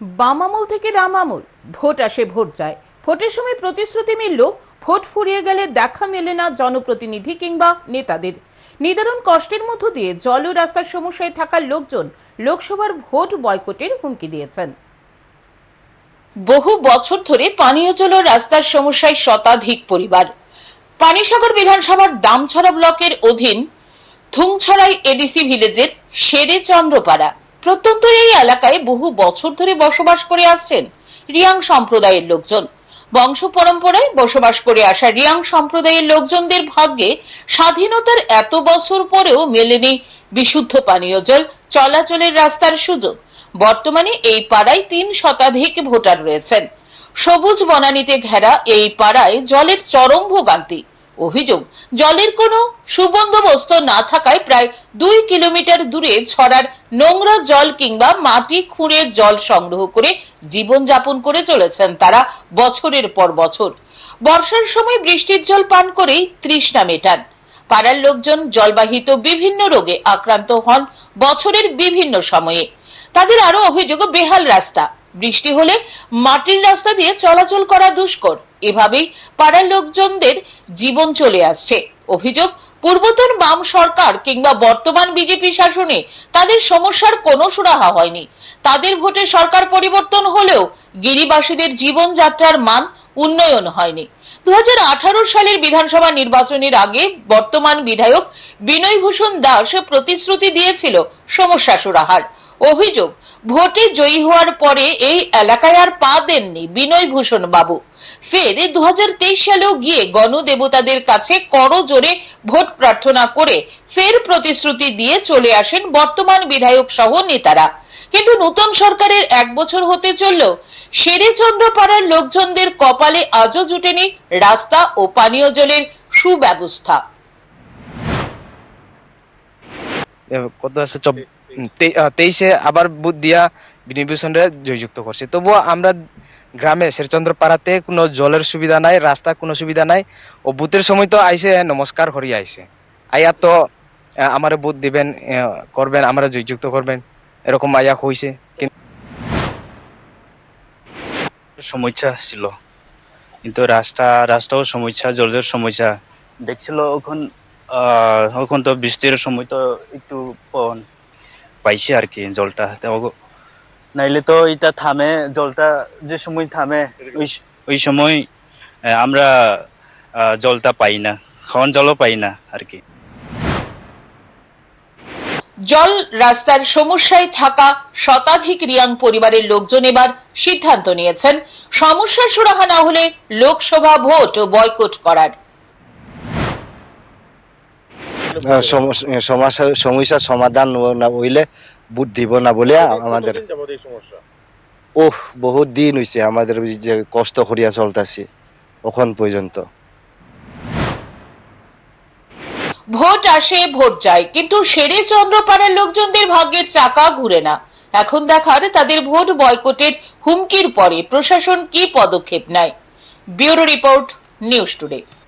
বাম আমল থেকে রাম আমল ভোট আসে, ভোট যায়। ভোটের সময় প্রতিশ্রুতি মিলল, ভোট ফুরিয়ে গেলে দেখা মেলে না জনপ্রতিনিধি কিংবা নেতাদের। নিদারুণ কষ্টের মধ্য দিয়ে জল রাস্তার সমস্যায় থাকা লোকজন লোকসভার ভোট বয়কটের হুমকি দিয়েছেন। বহু বছর ধরে পানীয় জল ও রাস্তার সমস্যায় শতাধিক পরিবার। পানিসাগর বিধানসভার দামছড়া ব্লকের অধীন থুংছড়াই এডিসি ভিলেজের শেরে চন্দ্রপাড়া প্রত্যন্ত এই এলাকায় বহু বছর ধরে বসবাস করে আসছেন রিয়াং সম্প্রদায়ের লোকজন। বংশ পরম্পরায় বসবাস করে আসা রিয়াং সম্প্রদায়ের লোকজনদের ভাগ্যে স্বাধীনতার এত বছর পরেও মেলেনি বিশুদ্ধ পানীয় জল, চলাচলের রাস্তার সুযোগ। বর্তমানে এই পাড়ায় তিন শতাধিক ভোটার রয়েছেন। সবুজ বনানীতে ঘেরা এই পাড়ায় জলের চরম ভোগান্তি। অভিযোগ, জলের কোনো সুবন্দোবস্ত না থাকায় প্রায় দুই কিলোমিটার দূরে ছড়ার নোংরা জল কিংবা মাটি খুঁড়ে জল সংগ্রহ করে জীবনযাপন করে চলেছেন তারা বছরের পর বছর। বর্ষার সময় বৃষ্টির জল পান করেই তৃষ্ণা মেটান। পাড়ার লোকজন জলবাহিত বিভিন্ন রোগে আক্রান্ত হন বছরের বিভিন্ন সময়ে। তাদের আরও অভিযোগ, বেহাল রাস্তা। বৃষ্টি হলে মাটির রাস্তা দিয়ে চলাচল করা দুষ্কর। এভাবেই পাড়ার লোকজনদের জীবন চলে আসছে। অভিযোগ, পূর্বতন বাম সরকার কিংবা বর্তমান বিজেপি শাসনে তাদের সমস্যার কোনো সুরাহা হয়নি। তাদের ভোটে সরকার পরিবর্তন হলেও গিরিবাসীদের জীবনযাত্রার মান উন্নয়ন হয়নি। দু হাজার আঠারো সালের বিধানসভা নির্বাচনের আগে বর্তমান বিধায়ক বিনয় ভূষণ দাস প্রতিশ্রুতি দিয়েছিল সমস্যা সুরাহার। অভিযোগ, ভোটে জয়ী হওয়ার পরে এই এলাকায় আর পা দেননি বিনয় ভূষণ বাবু। ফের দু হাজার তেইশ সালেও গিয়ে গণদেবতাদের কাছে করজোরে ভোট প্রার্থনা করে ফের প্রতিশ্রুতি দিয়ে চলে আসেন বর্তমান বিধায়ক সহ নেতারা। কিন্তু নতুন সরকারের এক বছর হতে চললেও শেরেচন্দ্র পাড়ার লোকজনদের কপালে আজও জুটেনি রাস্তা ও পানীয় জলের সুব্যবস্থা। কত আছে? তেইশে আবার বুথ দিয়া বিনির্বাচনে জয়যুক্ত করছে। তবুও আমরা গ্রামে শেরচন্দ্র পাড়াতে কোনো জলের সুবিধা নাই, রাস্তা কোনো সুবিধা নাই ও বুথের সময় তো আইসে, নমস্কার করি আইসে। আইয়া তো আমার বুথ দিবেন করবেন, আমরা জয়যুক্ত করবেন। এরকম হইছে কিন্তু সমস্যা ছিল। কিন্তু রাস্তা, রাস্তাও সমস্যা জলের সমস্যা। দেখছিল ওখান ওখান তো বৃষ্টির সময় তো একটু পাইছে আর কি জলটা। নাইলে তো এটা থামে, জলটা যে সময় থামে, ওই সময় আমরা জলটা পাই না। খাওয়ান জলও পাই না আর কি। জল রাস্তার সমস্যায় থাকা শতাধিক রিয়াং পরিবারের লোকজন এবার সিদ্ধান্ত নিয়েছেন সমস্যার সুরাহা না হলে লোকসভা ভোট বয়কট করার। সমস্যার সমাধান না হইলে বুট দিব না বলে আমাদের ওহ বহুত দিন হইছে আমাদের যে কষ্ট করিয়া চলতেছি ওখন পর্যন্ত। ভোট আসে, ভোট যায়। কিন্তু সেরে চন্দ্রপাড়ার লোকজনদের ভাগ্যের চাকা ঘুরে না। এখন দেখার তাদের ভোট বয়কটের হুমকির পরে প্রশাসন কি পদক্ষেপ নেয়। Bureau report, news today.